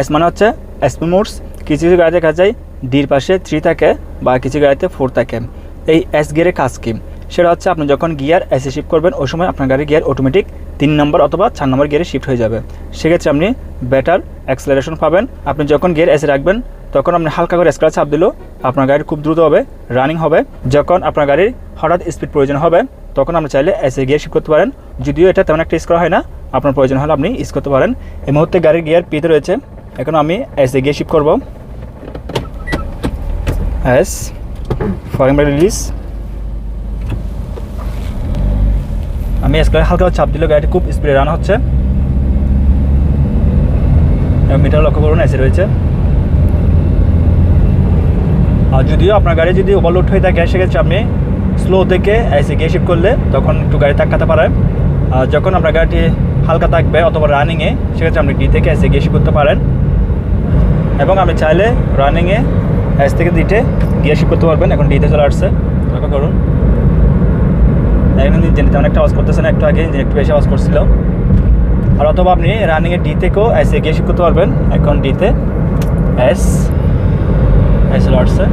S মানে হচ্ছে SP modes. কিছু কিছু গাড়িতে দেখা যায় ডির পাশে থ্রি থাকে, বা কিছু গাড়িতে ফোর থাকে। এই এস গিয়ারের কাজ কি? সেটা হচ্ছে আপনি যখন গিয়ার এসে শিফট করবেন, ওই সময় আপনার গাড়ির গিয়ার অটোমেটিক তিন নম্বর অথবা চার নম্বর গিয়ারে শিফট হয়ে যাবে। সেক্ষেত্রে আপনি বেটার অ্যাক্সেলারেশন পাবেন। আপনি যখন গিয়ার এসে রাখবেন, তখন আপনি হালকা করে স্ক্রাচ চাপ দিলেও আপনার গাড়ি খুব দ্রুত হবে রানিং হবে। যখন আপনার গাড়ির হঠাৎ স্পিড প্রয়োজন হবে, তখন আপনি চাইলে এসে গিয়ার শিফট করতে পারেন। যদিও এটা তেমন একটা ইউজ করা হয় না, আপনার প্রয়োজন হলে আপনি ইউজ করতে পারেন। এই মুহূর্তে গাড়ির গিয়ার পিতে রয়েছে। এখন আমি এসে গিয়ে শিফট করব। এস ফরিং রিলিজ আমি এসকালে হালকা চাপ দিলে গাড়িটি খুব স্পিডে রান হচ্ছে। মিটার লক্ষ্য করুন এসে রয়েছে। আর যদিও আপনার গাড়ি যদি ওভারলোড হয়ে থাকে, সেক্ষেত্রে আপনি স্লো থেকে এসে গিয়ে শিফট করলে তখন একটু গাড়ি তাকাতে পারে আর যখন আপনার গাড়িটি হালকা থাকবে অথবা রানিংয়ে সেক্ষেত্রে আপনি ডি থেকে এসে গিয়ে শিফট করতে পারেন। এবং আমি চাইলে রানিংয়ে এস থেকে দিটে গিয়ে শিফট করতে পারবেন। এখন ডিতে চলে আসছে। লক্ষ্য করুন। এখন ইঞ্জিন তেমন একটা আওয়াজ করতেছে না একটু আগে ইঞ্জিন একটু বেশি আওয়াজ করছিল। আর অথবা আপনি রানিংয়ে ডি থেকেও এসে গিয়ে শিফট করতে পারবেন। এখন ডিতে এস এস আসছে।